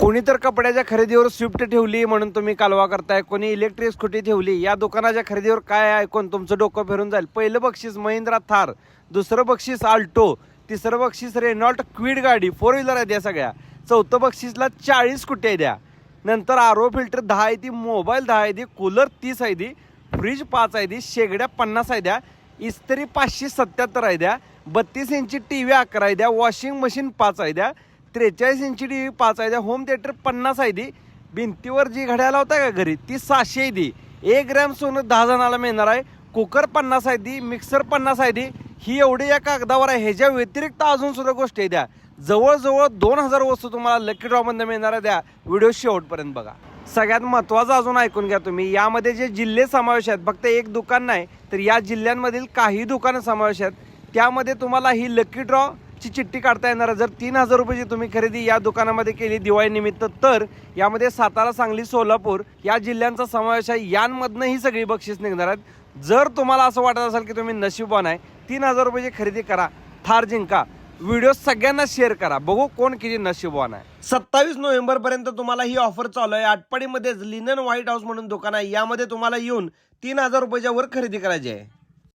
कोणी तर कपड्याच्या खरेदीवर स्विफ्ट ठेवली म्हणून तुम्ही कालवा करताय कोणी इलेक्ट्रिक स्कूटी ठेवली या दुकानाच्या खरेदीवर काय ऐकून तुमचं डोकं फिरून जाईल. पहिलं बक्षीस महिंद्रा थार दुसरं बक्षीस आल्टो तिसरं बक्षीस रेनॉल्ट क्विड गाडी फोर व्हीलर आहे द्या सगळ्या. चौथं बक्षीसला चाळीस कुठे आहे द्या नंतर आर ओ फिल्टर दहा आहे ती मोबाईल दहा आहे ती कूलर तीस आहे ती फ्रीज पाच आहे ती शेगड्या पन्नास आहे द्या इस्त्री पाचशे सत्याहत्तर आहे द्या बत्तीस इंची टी व्ही अकरा आहे द्या वॉशिंग मशीन पाच आहे द्या त्रेचाळीस इंची टी व्ही पाच आहे. द्या होम थिएटर पन्नास आहे ती. भिंतीवर जी घड्याळ होता का घरी ती सहाशे आहे ती. एक ग्रॅम सोनं दहा जणाला मिळणार आहे. कुकर पन्नास आहे ती मिक्सर पन्नास आहे ती. ही एवढी या कागदावर आहे. ह्याच्या व्यतिरिक्त अजून सुद्धा गोष्टी आहे द्या जवळजवळ दोन हजार वस्तू तुम्हाला लकी ड्रॉमधनं मिळणार आहे द्या व्हिडिओ शेवटपर्यंत बघा. सगळ्यात महत्त्वाचं अजून ऐकून घ्या तुम्ही. यामध्ये जे जिल्हे समावेश आहेत फक्त एक दुकान नाही तर या जिल्ह्यांमधील काही दुकानं समावेश आहेत. त्यामध्ये तुम्हाला ही लकी ड्रॉ ची चिठ्ठी काढता येणार जर तीन हजार रुपयाची तुम्ही खरेदी या दुकानामध्ये केली दिवाळीनिमित्त तर यामध्ये सातारा सांगली सोलापूर या जिल्ह्यांचा समावेश आहे. यांमधनं ही सगळी बक्षीस निघणार आहेत. जर तुम्हाला असं वाटत असेल की तुम्ही नशीबवान आहे तीन हजार रुपयाची खरेदी करा थार जिंका. व्हिडिओ सगळ्यांना शेअर करा. बघू कोण किती नशीबवान आहे. सत्तावीस नोव्हेंबर पर्यंत तुम्हाला ही ऑफर चालू आहे. आटपाडीमध्येच लिनन व्हाईट हाऊस म्हणून दुकान आहे. यामध्ये तुम्हाला येऊन तीन हजार रुपयाच्या वर खरेदी करायची आहे.